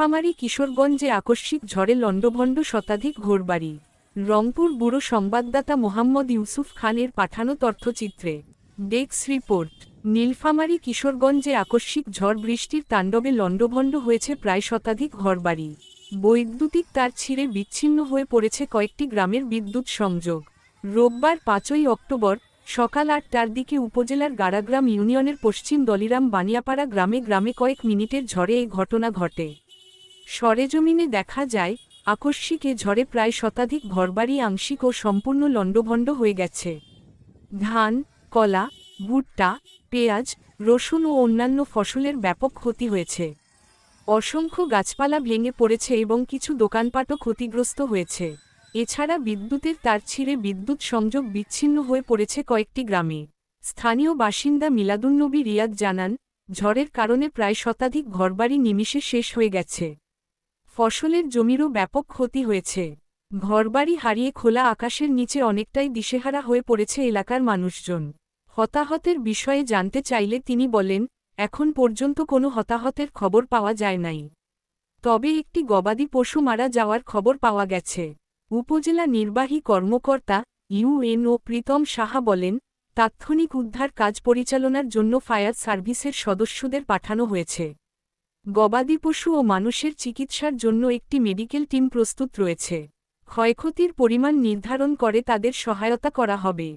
নীলফামারী কিশোরগঞ্জে আকস্মিক ঝড়ে লণ্ডভণ্ড শতাধিক ঘোরবাড়ি। রংপুর ব্যুরো সংবাদদাতা মোহাম্মদ ইউসুফ খানের পাঠানো তথ্যচিত্রে। ডেক্স রিপোর্ট। নীলফামারী কিশোরগঞ্জে আকস্মিক ঝড় বৃষ্টির তাণ্ডবে লণ্ডভণ্ড হয়েছে প্রায় শতাধিক ঘরবাড়ি। বৈদ্যুতিক তার ছিঁড়ে বিচ্ছিন্ন হয়ে পড়েছে কয়েকটি গ্রামের বিদ্যুৎ সংযোগ। রোববার পাঁচই অক্টোবর সকাল আটটার দিকে উপজেলার গাড়াগ্রাম ইউনিয়নের পশ্চিম দলিরাম বানিয়াপাড়া গ্রামে গ্রামে কয়েক মিনিটের ঝড়ে এই ঘটনা ঘটে। সরেজমিনে দেখা যায়, আকস্মিকে ঝড়ে প্রায় শতাধিক ঘরবাড়ি আংশিক ও সম্পূর্ণ লণ্ডভণ্ড হয়ে গেছে। ধান, কলা, ভুট্টা, পেঁয়াজ, রসুন ও অন্যান্য ফসলের ব্যাপক ক্ষতি হয়েছে। অসংখ্য গাছপালা ভেঙে পড়েছে এবং কিছু দোকানপাটও ক্ষতিগ্রস্ত হয়েছে। এছাড়া বিদ্যুতের তার ছিঁড়ে বিদ্যুৎ সংযোগ বিচ্ছিন্ন হয়ে পড়েছে কয়েকটি গ্রামে। স্থানীয় বাসিন্দা মিলাদুন্নবী রিয়াদ জানান, ঝড়ের কারণে প্রায় শতাধিক ঘরবাড়ি নিমিষে শেষ হয়ে গেছে। ফসলের জমিরও ব্যাপক ক্ষতি হয়েছে। ঘরবাড়ি হারিয়ে খোলা আকাশের নিচে অনেকটাই দিশেহারা হয়ে পড়েছে এলাকার মানুষজন। হতাহতের বিষয়ে জানতে চাইলে তিনি বলেন, এখন পর্যন্ত কোনো হতাহতের খবর পাওয়া যায় নাই। তবে একটি গবাদি পশু মারা যাওয়ার খবর পাওয়া গেছে। উপজেলা নির্বাহী কর্মকর্তা ইউএনও প্রীতম সাহা বলেন, তাৎক্ষণিক উদ্ধার কাজ পরিচালনার জন্য ফায়ার সার্ভিসের সদস্যদের পাঠানো হয়েছে। গবাদি পশু ও মানুষের চিকিৎসার জন্য একটি মেডিকেল টিম প্রস্তুত রয়েছে। ক্ষয়ক্ষতির পরিমাণ নির্ধারণ করে তাদের সহায়তা করা হবে।